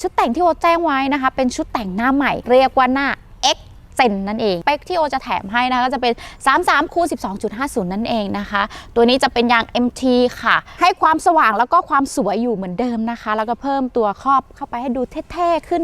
ชุดแต่งที่โอแจ้งไว้นะคะ เป็นชุดแต่งหน้าใหม่ เรียกว่าหน้า X เซนนั่นเองเป๊กที่โอจะแถมให้นะคะก็จะเป็น 33คูณ12.50 นั่นเองนะคะ ตัวนี้จะเป็นยาง MT ค่ะ ให้ความสว่างแล้วก็ความสวยอยู่เหมือนเดิมนะคะ แล้วก็เพิ่มตัวครอบเข้าไปให้ดูเท่ๆขึ้น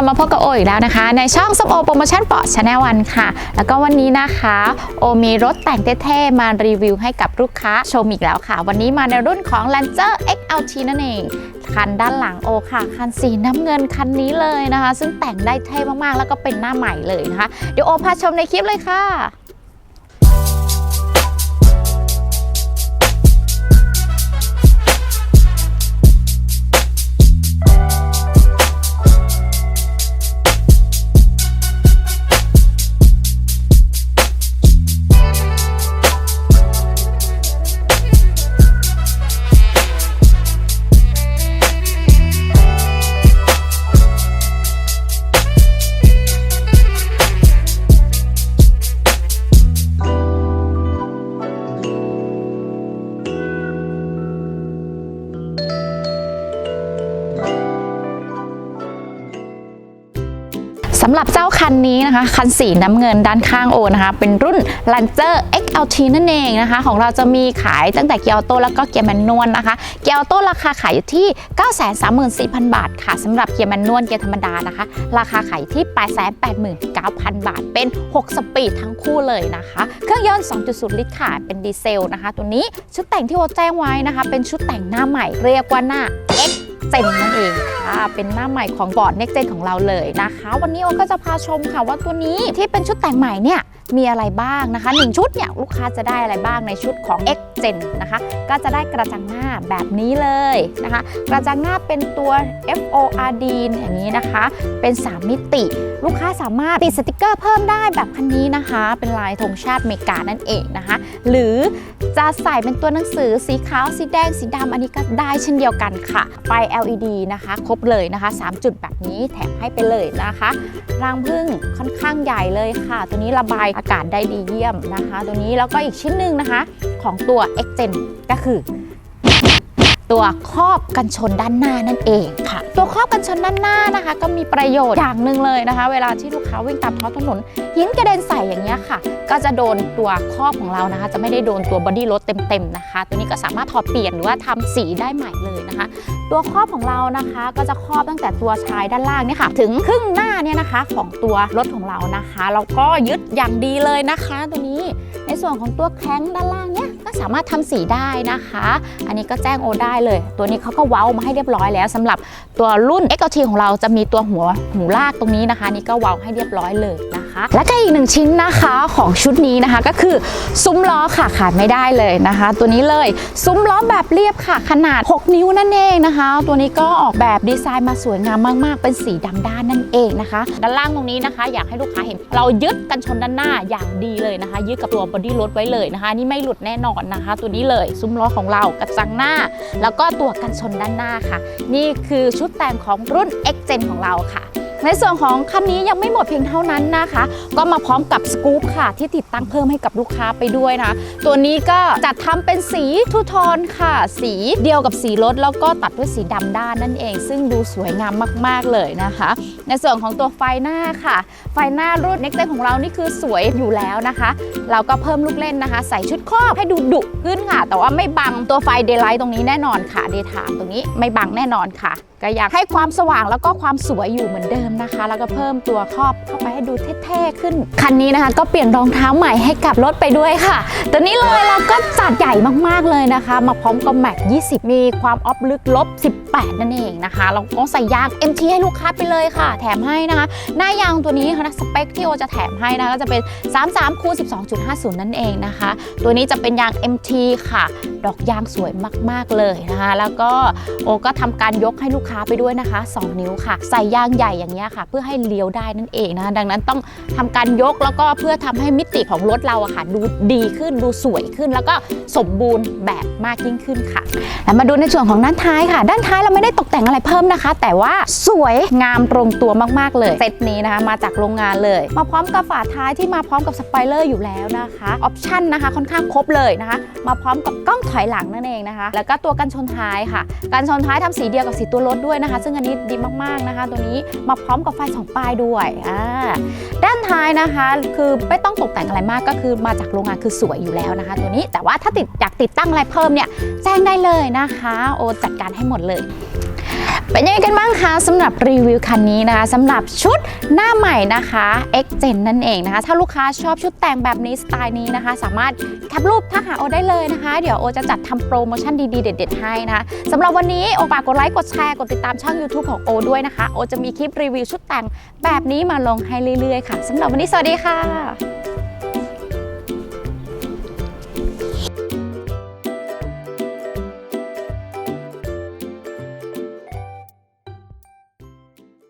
ลับมาพบกับโออีกแล้วนะคะ ในช่องส้มโอโปรโมชั่นเปาะชาแนลวันค่ะ แล้วก็วันนี้นะคะ โอมีรถแต่งเท่ๆมารีวิวให้กับลูกค้าชมอีกแล้วค่ะ วันนี้มาในรุ่นของ Lancer XLT นั่นเอง คันด้านหลังโอค่ะ คันสีน้ำเงินคันนี้เลยนะคะ ซึ่งแต่งได้เท่มากๆ แล้วก็เป็นหน้าใหม่เลยนะคะ เดี๋ยวโอพาชมในคลิปเลยค่ะ สำหรับเจ้าคันนี้นะคะ คันสีน้ำเงินด้านข้างโอนะคะ เป็นรุ่น Lancer XLT นั่นเองนะคะ ของเราจะมีขายตั้งแต่เกียร์ออโต้แล้วก็เกียร์แมนนวลนะคะ เกียร์ออโต้ราคาขายอยู่ที่ 934,000 บาทค่ะสำหรับเกียร์แมนนวลเกียร์ธรรมดานะคะ ราคาขายที่ 889,000 บาท เป็น 6 สปีดทั้งคู่เลยนะคะ เครื่องยนต์ 2.0 ลิตรค่ะ เป็นดีเซลนะคะ ตัวนี้ชุดแต่งที่โอแจ้งไว้นะคะ เป็นชุดแต่งหน้าใหม่เรียกว่าหน้า X เจนนั่นเองค่ะเป็นหน้าใหม่ของบอร์ด Next Gen ของเราเลยนะคะ วันนี้โอก็จะพาชมค่ะว่าตัวนี้ที่เป็นชุดแต่งใหม่เนี่ยมีอะไรบ้างนะคะ 1 ชุดเนี่ยลูกค้าจะได้อะไรบ้างในชุดของ X Gen นะคะ ก็จะได้กระจังหน้าแบบนี้เลยนะคะ กระจังหน้าเป็นตัว FORD อย่างนี้นะคะ เป็น 3 มิติ ลูกค้าสามารถติดสติกเกอร์เพิ่มได้แบบคันนี้นะคะ เป็นลายธงชาติเมกานั่นเองนะคะ หรือจะใส่เป็นตัวหนังสือสีขาว สีแดง สีดำอันนี้ก็ได้เช่นเดียวกันค่ะ ไฟ LED นะคะ ครบเลยนะคะ 3 จุดแบบนี้แถมให้ไปเลยนะคะ รังผึ้งค่อนข้างใหญ่เลยค่ะ ตัวนี้ระบายอากาศได้ดีเยี่ยมนะคะ ตัวนี้แล้วก็อีกชิ้นหนึ่งนะคะ ของตัว X Gen ก็คือ ตัวครอบกันชนด้านหน้านั่นเองค่ะ ตัวครอบกันชนด้านหน้านะคะ ก็มีประโยชน์อย่างหนึ่งเลยนะคะ เวลาที่ลูกค้าวิ่งตามท้องถนนหินกระเด็นใส่อย่างเงี้ยค่ะ ก็จะโดนตัวครอบของเรานะคะ จะไม่ได้โดนตัวบอดี้รถเต็มๆนะคะ ตัวนี้ก็สามารถถอดเปลี่ยนหรือว่าทำสีได้ใหม่เลยนะคะตัวครอบของเรานะคะก็จะครอบตั้งแต่ตัวชายด้านล่างเนี่ยค่ะ ถึงครึ่งหน้าเนี่ยนะคะของตัวรถของเรานะคะแล้วก็ยึดอย่างดีเลยนะคะ ตัวนี้ในส่วนของตัวแข้งด้านล่างเนี่ยก็ สามารถทำสีได้นะคะ อันนี้ก็แจ้งโอได้เลย ตัวนี้เขาก็เว้ามาให้เรียบร้อยแล้วสำหรับตัวรุ่น XLT ของเราจะมีตัวหัวหูลากตรงนี้นะคะ นี่ก็เว้าให้เรียบร้อยเลยนะ คะ และก็อีกหนึ่งชิ้นนะคะของชุดนี้นะคะก็คือซุ้มล้อค่ะขาดไม่ได้เลยนะคะ ตัวนี้เลยซุ้มล้อแบบเรียบค่ะ ขนาด 6 นิ้วนั่นเองนะคะ ตัวนี้ก็ออกแบบดีไซน์มาสวยงามมาก ๆ เป็นสีดำด้านนั่นเองนะคะ ด้านล่างตรงนี้นะคะ อยากให้ลูกค้าเห็น เรายึดกันชนด้านหน้าอย่างดีเลยนะคะ ยึดกับตัวบอดี้รถไว้เลยนะคะนี่ไม่หลุดแน่นอนนะคะ ตัวนี้เลยซุ้มล้อของเรากระจังหน้า แล้วก็ตัวกันชนด้านหน้าค่ะ นี่คือชุดแต่งของรุ่น X Gen ของเราค่ะ ในส่วนของคันนี้ยังไม่หมดเพียงเท่านั้นนะคะ ก็มาพร้อมกับสกู๊ปค่ะ ที่ติดตั้งเพิ่มให้กับลูกค้าไปด้วยนะ ตัวนี้ก็จัดทำเป็นสีทูโทนค่ะ สีเดียวกับสีรถ แล้วก็ตัดด้วยสีดำด้านนั่นเอง ซึ่งดูสวยงามมาก ๆ เลยนะคะ ในส่วนของตัวไฟหน้าค่ะ ไฟหน้ารุ่น Next Gen ของเรานี่คือสวยอยู่แล้วนะคะ เราก็เพิ่มลูกเล่นนะคะ ใส่ชุดครอบให้ดูดุขึ้นค่ะ แต่ว่าไม่บังตัวไฟเดย์ไลท์ตรงนี้แน่นอนค่ะเดย์ไทม์ตรงนี้ไม่บังแน่นอนค่ะ ก็อยากให้ความสว่างแล้วก็ความสวยอยู่เหมือนเดิมนะคะ แล้วก็เพิ่มตัวครอบเข้าไปให้ดูเท่ๆขึ้น คันนี้นะคะก็เปลี่ยนรองเท้าใหม่ให้กับรถไปด้วยค่ะ ตัวนี้เลยเราก็จัดใหญ่มากๆเลยนะคะ มาพร้อมกับแม็ก20 มีความออฟลึกลบ 18 นั่นเองนะคะ เราก็ใส่ยาง MT ให้ลูกค้าไปเลยค่ะ แถมให้นะคะ หน้ายางตัวนี้นะสเปคที่โอจะแถมให้นะก็จะเป็น 33คูณ12.50 นั่นเองนะคะ ตัวนี้จะเป็นยาง MT ค่ะ ดอกยางสวยมากๆเลยนะคะ แล้วก็โอก็ทำการยกให้ลูกค้าไปด้วยนะคะ 2 นิ้วค่ะ ใส่ยางใหญ่อย่างเงี้นี้ค่ะ เพื่อให้เลี้ยวได้นั่นเองนะคะดังนั้นต้องทำการยกแล้วก็เพื่อทำให้มิติของรถเราอะค่ะดูดีขึ้นดูสวยขึ้น แล้วก็สมบูรณ์แบบมากยิ่งขึ้นค่ะ แล้วมาดูในส่วนของด้านท้ายค่ะ ด้านท้ายเราไม่ได้ตกแต่งอะไรเพิ่มนะคะ แต่ว่าสวยงามตรงตัวมากๆเลยเซตนี้นะคะมาจากโรงงานเลย มาพร้อมกับฝาท้ายที่มาพร้อมกับสไปเลอร์อยู่แล้วนะคะออปชั่นนะคะค่อนข้างครบเลยนะคะ มาพร้อมกับกล้องถอยหลังนั่นเองนะคะ แล้วก็ตัวกันชนท้ายค่ะ กันชนท้ายทำสีเดียวกับสีตัวรถด้วยนะคะ ซึ่งอันนี้ดีมากๆนะคะ ตัวนี้มาพร้อม้อมกับไฟสองปลายด้วยอ่าด้านท้ายนะคะคือไม่ต้องตกแต่งอะไรมากก็คือมาจากโรงงานคือสวยอยู่แล้วนะคะ ตัวนี้แต่ว่าถ้าติดอยากติดตั้งอะไรเพิ่มเนี่ยแจ้งได้เลยนะคะ โอจัดการให้หมดเลย เป็นยังไงกันบ้างคะสำหรับรีวิวคันนี้นะคะสำหรับชุดหน้าใหม่นะคะ X Gen นั่นเองนะคะ ถ้าลูกค้าชอบชุดแต่งแบบนี้สไตล์นี้นะคะ สามารถแคปรูปทักหาโอได้เลยนะคะ เดี๋ยวโอจะจัดทำโปรโมชั่นดีๆ เด็ด ๆ ให้นะคะสำหรับวันนี้โอฝากกดไลค์กดแชร์กดติดตามช่อง YouTube ของโอด้วยนะคะ โอจะมีคลิปรีวิวชุดแต่งแบบนี้มาลงให้เรื่อยๆค่ะสำหรับวันนี้สวัสดีค่ะ